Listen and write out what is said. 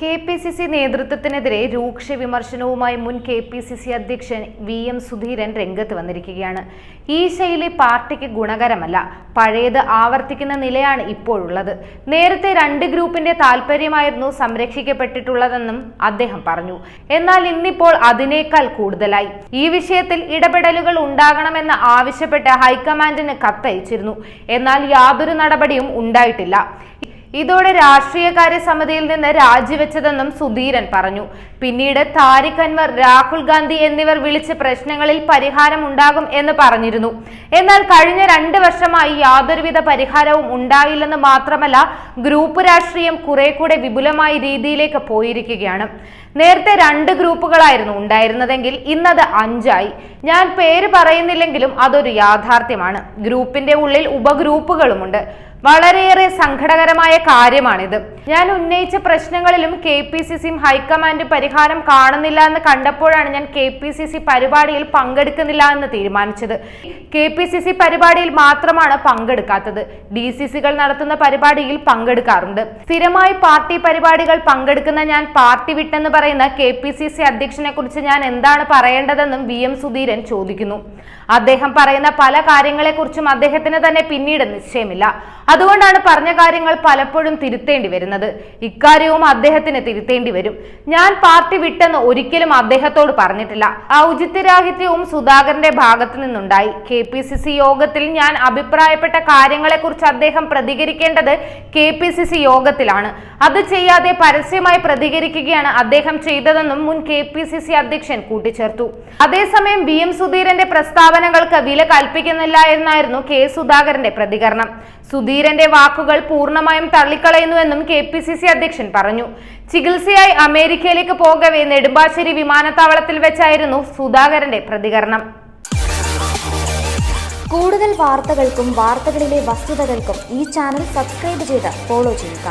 K P C C നേതൃത്വത്തിനെതിരെ രൂക്ഷ വിമർശനവുമായി മുൻ കെ പി സി സി അധ്യക്ഷൻ വി എം സുധീരൻ രംഗത്ത് വന്നിരിക്കുകയാണ്. ഈ ശൈലി പാർട്ടിക്ക് ഗുണകരമല്ല. പഴയത് ആവർത്തിക്കുന്ന നിലയാണ് ഇപ്പോഴുള്ളത്. നേരത്തെ രണ്ട് ഗ്രൂപ്പിന്റെ താല്പര്യമായിരുന്നു സംരക്ഷിക്കപ്പെട്ടിട്ടുള്ളതെന്നും അദ്ദേഹം പറഞ്ഞു. എന്നാൽ ഇന്നിപ്പോൾ അതിനേക്കാൾ കൂടുതലായി. ഈ വിഷയത്തിൽ ഇടപെടലുകൾ ഉണ്ടാകണമെന്ന് ആവശ്യപ്പെട്ട് ഹൈക്കമാൻഡിന് കത്തയച്ചിരുന്നു. എന്നാൽ യാതൊരു നടപടിയും ഉണ്ടായിട്ടില്ല. ഇതോടെ രാഷ്ട്രീയകാര്യ സമിതിയിൽ നിന്ന് രാജിവെച്ചതെന്നും സുധീരൻ പറഞ്ഞു. പിന്നീട് താരിഖ് അൻവർ രാഹുൽ ഗാന്ധി എന്നിവർ വിളിച്ച് പ്രശ്നങ്ങളിൽ പരിഹാരം ഉണ്ടാകും എന്ന് പറഞ്ഞിരുന്നു. എന്നാൽ കഴിഞ്ഞ രണ്ട് വർഷമായി യാതൊരുവിധ പരിഹാരവും ഉണ്ടായില്ലെന്ന് മാത്രമല്ല ഗ്രൂപ്പ് രാഷ്ട്രീയം കുറെ കൂടെ വിപുലമായ രീതിയിലേക്ക് പോയിരിക്കുകയാണ്. നേരത്തെ രണ്ട് ഗ്രൂപ്പുകളായിരുന്നു ഉണ്ടായിരുന്നതെങ്കിൽ ഇന്നത് അഞ്ചായി. ഞാൻ പേര് പറയുന്നില്ലെങ്കിലും അതൊരു യാഥാർത്ഥ്യമാണ്. ഗ്രൂപ്പിന്റെ ഉള്ളിൽ ഉപഗ്രൂപ്പുകളുമുണ്ട്. വളരെയേറെ സങ്കടകരമായ കാര്യമാണിത്. ഞാൻ ഉന്നയിച്ച പ്രശ്നങ്ങളിലും കെ പി സി സിയും ഹൈക്കമാൻഡ് പരിഹാരം കാണുന്നില്ല എന്ന് കണ്ടപ്പോഴാണ് ഞാൻ കെ പി സി സി പരിപാടിയിൽ പങ്കെടുക്കുന്നില്ല എന്ന് തീരുമാനിച്ചത്. കെ പി സി സി പരിപാടിയിൽ മാത്രമാണ് പങ്കെടുക്കാത്തത്. ഡി സി സികൾ നടത്തുന്ന പരിപാടിയിൽ പങ്കെടുക്കാറുണ്ട്. സ്ഥിരമായി പാർട്ടി പരിപാടികൾ പങ്കെടുക്കുന്ന ഞാൻ പാർട്ടി വിട്ടെന്ന് പറയുന്ന കെ പി സി സി അധ്യക്ഷനെ കുറിച്ച് ഞാൻ എന്താണ് പറയേണ്ടതെന്നും വി എം സുധീരൻ ചോദിക്കുന്നു. അദ്ദേഹം പറയുന്ന പല കാര്യങ്ങളെക്കുറിച്ചും അദ്ദേഹത്തിന് തന്നെ പിന്നീട് നിശ്ചയമില്ല. അതുകൊണ്ടാണ് പറഞ്ഞ കാര്യങ്ങൾ പലപ്പോഴും തിരുത്തേണ്ടി വരുന്നത്. ഇക്കാര്യവും അദ്ദേഹത്തിന് തിരുത്തേണ്ടി വരും. ഞാൻ പാർട്ടി വിട്ടെന്ന് ഒരിക്കലും അദ്ദേഹത്തോട് പറഞ്ഞിട്ടില്ല. ഔചിത്യരാഹിത്യവും സുധാകരന്റെ ഭാഗത്തു നിന്നുണ്ടായി. കെ പി സി സി യോഗത്തിൽ ഞാൻ അഭിപ്രായപ്പെട്ട കാര്യങ്ങളെക്കുറിച്ച് അദ്ദേഹം പ്രതികരിക്കേണ്ടത് കെ പി സി സി യോഗത്തിലാണ്. അത് ചെയ്യാതെ പരസ്യമായി പ്രതികരിക്കുകയാണ് അദ്ദേഹം ചെയ്തതെന്നും മുൻ കെ പി സി സി അധ്യക്ഷൻ കൂട്ടിച്ചേർത്തു. അതേസമയം വി എം സുധീരന്റെ പ്രസ്താവനകൾക്ക് വില കൽപ്പിക്കുന്നില്ല എന്നായിരുന്നു കെ സുധാകരന്റെ പ്രതികരണം. സുധീരന്റെ വാക്കുകൾ പൂർണമായും തള്ളിക്കളയുന്നുവെന്നും കെ പി സി സി അധ്യക്ഷൻ പറഞ്ഞു. ചികിത്സയായി അമേരിക്കയിലേക്ക് പോകവേ നെടുമ്പാശ്ശേരി വിമാനത്താവളത്തിൽ വെച്ചായിരുന്നു സുധാകരന്റെ പ്രതികരണം. കൂടുതൽ വാർത്തകൾക്കും വാർത്തകളിലെ വസ്തുതകൾക്കും ഈ ചാനൽ സബ്സ്ക്രൈബ് ചെയ്ത് ഫോളോ ചെയ്യുക.